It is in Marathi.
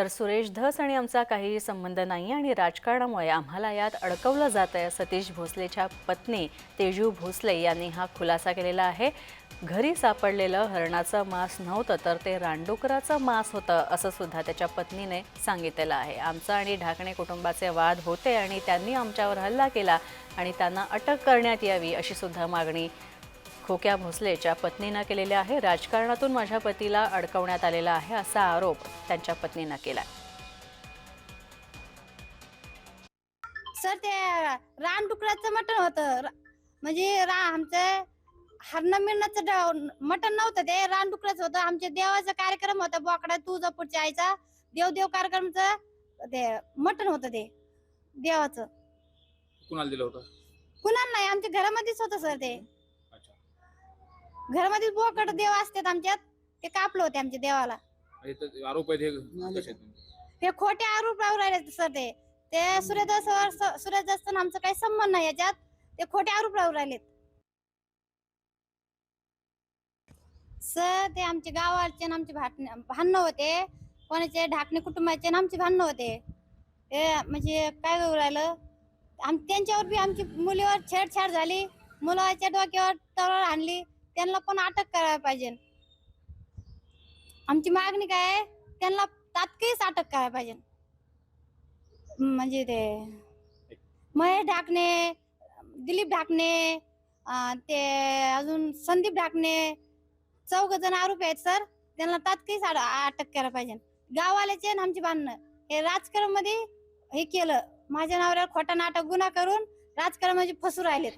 तर सुरेश धस आणि आमचा काहीही संबंध नाही आणि राजकारणामुळे आम्हाला यात अडकवलं जात आहे सतीश भोसलेच्या पत्नी तेजू भोसले यांनी हा खुलासा केलेला आहे. घरी सापडलेलं हरणाचं मांस नव्हतं तर ते रानडुकराचं मांस होतं असं सुद्धा त्याच्या पत्नीने सांगितलेलं आहे. आमचा आणि ढाकणे कुटुंबाचे वाद होते आणि त्यांनी आमच्यावर हल्ला केला आणि त्यांना अटक करण्यात यावी अशी सुद्धा मागणी खोक्या भोसलेच्या पत्नीनं केलेली आहे. राजकारणातून माझ्या पतीला अडकवण्यात आलेला आहे असा आरोप त्यांच्या पत्नीनं केला सर ते रानडुकराचं मटण होतं. म्हणजे रा आमचं हरण मिळण्याचं ड- मटण नव्हतं ते. रानडुकराचं होतं. आमच्या देवाचा कार्यक्रम होता. बोकडा तुळजापूरच्या आईचा देव देव कार्यक्रमचं ते मटण होतं ते. देवाचं. कुणाला दिलं होतं? कुणाला नाही. आमच्या घरामध्येच होतं सर ते. घरामध्येच बोकड देव असतात आमच्यात. ते कापलं होते आमच्या देवाला. आरोप आहेत हे कसे आहेत तुमचे? हे खोटे आरोप लावून राहिले सर ते. ते सूर्यदास सूर्यदास आमचा काही संबंध नाही याच्यात. ते खोटे आरोप लावून राहिलेत सर ते आमचे गावाचे आणि आमचे भाट- भांडणं होते. कोणाचे ढाकणे कुटुंबाचे आणि आमचे भांडणं होते. ते म्हणजे काय होऊ राहिलं? आम त्यांच्यावर बी आमची मुलीवर छेडछाड झाली. मुलाच्या डोक्यावर तलवार आणली. त्यांना पण अटक करायला पाहिजे. आमची मागणी काय आहे? त्यांना तात्काळीच अटक करायला पाहिजे. म्हणजे ते महेश ढाकणे दिलीप ढाकणे ते अजून संदीप ढाकणे चौघ जण आरोपी आहेत सर. त्यांना तात्काळीच अटक करायला पाहिजे. गाववाल्याचे आणि आमची बांधणं हे राजकारणमध्ये हे केलं. माझ्या नावावर खोटा नाटक गुन्हा करून राजकारण म्हणजे फसू राहिलेत.